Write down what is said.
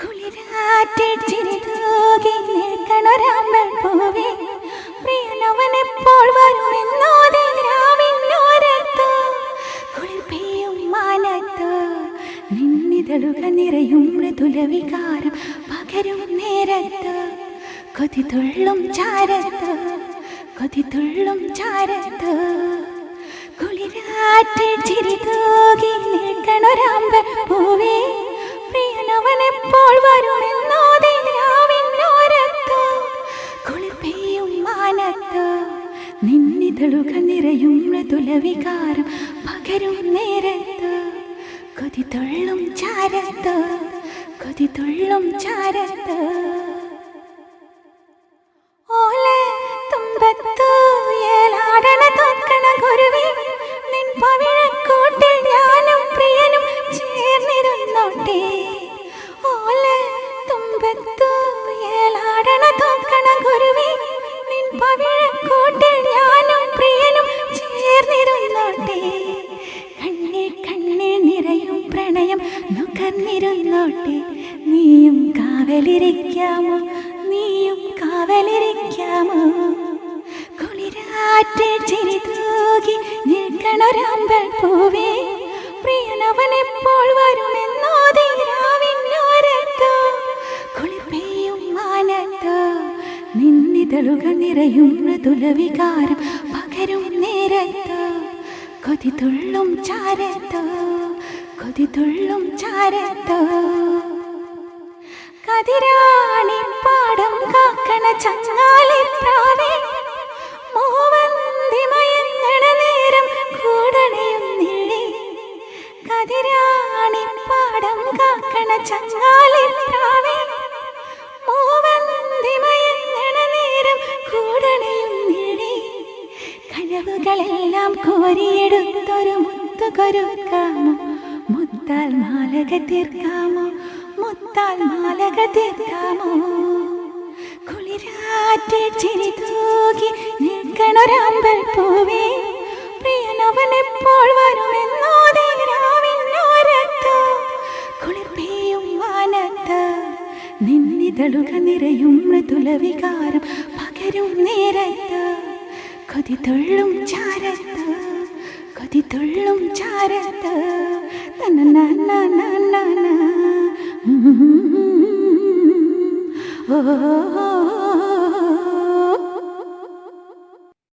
കുളിരാറ്റിൽ ചിരി തൂകി നിൽക്കണൊരാമ്പൽ നിന്നിതളുക നിറയും മൃദുല വികാരം പകരും നേരത്ത് കൊതിതുള്ളും ചാരത്ത് കൊതിതുള്ളും ചാരത്ത്. കുളിരാറ്റിൽ ചിരി തൂകി നിൽക്കണൊരാമ്പ പൂവേ പ്രിയനവനെപ്പോൾ വരുമെന്നോതി രാവിന്നോരത്ത് കുളിർ പെയ്യും മാനത്ത് നിന്നിതളുക നിറയും മൃദുല വികാരം പകരും നേരത്ത് കൊതി തുള്ളും ചാരത്ത് കൊതി തുള്ളും ചാരത്ത്. ഓലെ തുമ്പത്തു നുകർന്നിരുന്നോട്ടെ നീയും കാവലിരിക്കാമോ? നീയും കാവലിരിക്കാമോ? കുളിരാറ്റിൽ ചിരി തൂകി നിൽക്കണൊരമ്പൽ പൂവേ പ്രിയനവനെപ്പോൾ എപ്പോൾ വരുമെന്നോ കുളിർ പെയ്യും മാനത്ത് നിന്നിതളുക നിറയും മൃദുല വികാരം പകരും നേരത്ത്? കൊതി തുള്ളും ചാരത്ത്? കൊതി തുള്ളും ചാരത്ത്. കതിരാണി പാടം കാക്കണ ചങ്ങാലി പ്രാവേ. മോവന്തിമയങ്ങണ നേരം കൂടണയും നിള്ളി കതിരാണി പാടം കാക്കണ ചങ്ങാലിപ്രാവേ മോവന്തി മയങ്ങണ നേരം കൂടണയും നിള്ളി കനവുകളെല്ലാം കോരിയെടുത്തൊരു മുത്താൽ മാലക തീർക്കാമോ? മുത്താൽ മാലക തീർക്കാമോ? കുളിരാറ്റിൽ ചിരി തൂകി നിൽക്കണൊരാമ്പൽ പൂവേ പ്രിയനവനെപ്പോൾ വരുമെന്നോതി രാവിന്നോരത്ത് കുളിർ പെയ്യും വാനത്ത് നിന്നിതളുക നിറയും മൃദുല പകരും നേരത്ത്. കൊതി തുള്ളും ചാരത്ത്. കൊതി തുള്ളും ചാരത്ത്. ഓ.